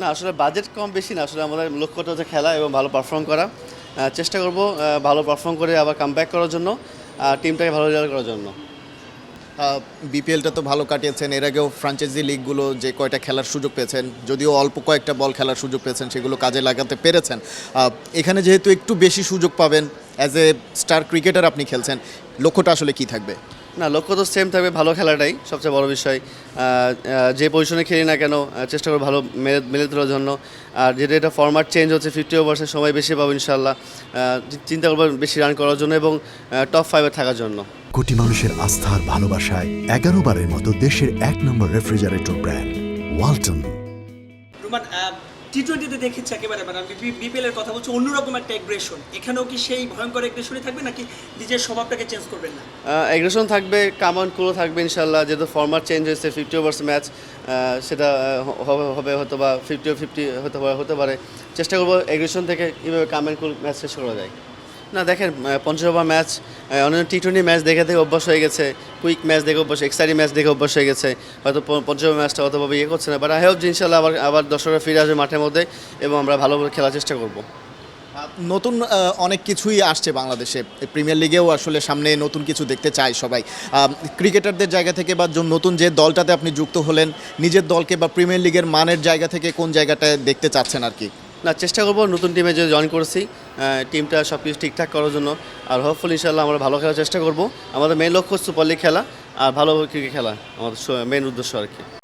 না, আসলে বাজেট কম বেশি না, আসলে আমাদের লক্ষ্যটা হচ্ছে খেলা এবং ভালো পারফর্ম করা। চেষ্টা করব ভালো পারফর্ম করে আবার কাম করার জন্য টিমটাকে ভালো রেজাল্ট করার জন্য। বিপিএলটা তো ভালো কাটিয়েছেন, এর আগেও ফ্রাঞ্চাইজি লিগগুলো যে কয়টা খেলার সুযোগ পেয়েছেন, যদিও অল্প কয়েকটা বল খেলার সুযোগ পেয়েছেন, সেগুলো কাজে লাগাতে পেরেছেন। এখানে যেহেতু একটু বেশি সুযোগ পাবেন অ্যাজ এ স্টার ক্রিকেটার আপনি খেলছেন, লক্ষ্যটা আসলে কি থাকবে? না লক্ষ্য তো সেম থাকবে ভালো খেলাটাই সবচেয়ে বড় বিষয়। যে পজিশনে খেলি না কেন চেষ্টা করব ভালো মেলে মেলে তোলার জন্য। আর যেটা এটা ফরম্যাট চেঞ্জ হচ্ছে ফিফটি ওভার্সের সময় বেশি পাবো ইনশাল্লাহ চিন্তা করব বেশি রান করার জন্য এবং টপ ফাইভে থাকার জন্য। কোটি মানুষের আস্থার ভালোবাসায় এগারো বারের মতো দেশের এক নম্বর রেফ্রিজারেটর ব্র্যান্ড ওয়ালটন টি টোয়েন্টিতে দেখেছি একেবারে মানে আমি বিপিএল এর কথা বলছি, অন্যরকম একটা এগ্রেশন এখানেও কি সেই ভয়ঙ্কর এগ্রেশনই থাকবে, নাকি নিজের স্বভাবটাকে চেঞ্জ করবেন না? এগ্রেশন থাকবে কামান কুলো থাকবে ইনশাল্লাহ যেহেতু ফর্মার চেঞ্জ হয়েছে ফিফটি ওভার্স ম্যাচ সেটা হবে হবে হয়তো বা ফিফটি ফিফটি হতে পারে হতে পারে। চেষ্টা করব এগ্রেশন থেকে কীভাবে কামান কুল ম্যাচ শেষ করা যায়। না, দেখেন পঞ্চাশ ওভার ম্যাচ অন্য টি টোয়েন্টি ম্যাচ দেখে থেকে অভ্যাস হয়ে গেছে কুইক ম্যাচ দেখে অভ্যাস এক্সাইটিং ম্যাচ দেখে অভ্যাস হয়ে গেছে, হয়তো পঞ্চাশ ওভার ম্যাচটা অতভাবে ইয়ে করছে না বাট আই হোপ যে ইনশাল্লাহ আবার আবার দর্শকরা ফিরে আসবে মাঠের মধ্যে এবং আমরা ভালোভাবে খেলার চেষ্টা করব। নতুন অনেক কিছুই আসছে বাংলাদেশে প্রিমিয়ার লিগেও আসলে সামনে নতুন কিছু দেখতে চায় সবাই। ক্রিকেটারদের জায়গা থেকে বা নতুন যে দলটাতে আপনি যুক্ত হলেন, নিজের দলকে বা প্রিমিয়ার লিগের মানের জায়গা থেকে কোন জায়গাটায় দেখতে চাচ্ছেন আর কি? না, চেষ্টা করব নতুন টিমে যে জয়েন করেছি। টিমটা সব কিছু ঠিকঠাক করার জন্য। আর হোপফুল ইনশাল্লাহ আমরা ভালো খেলার চেষ্টা করব। আমাদের মেন লক্ষ্য সুপার খেলা আর ভালো ক্রিকেট খেলা। আমাদের মেন উদ্দেশ্য আর কি।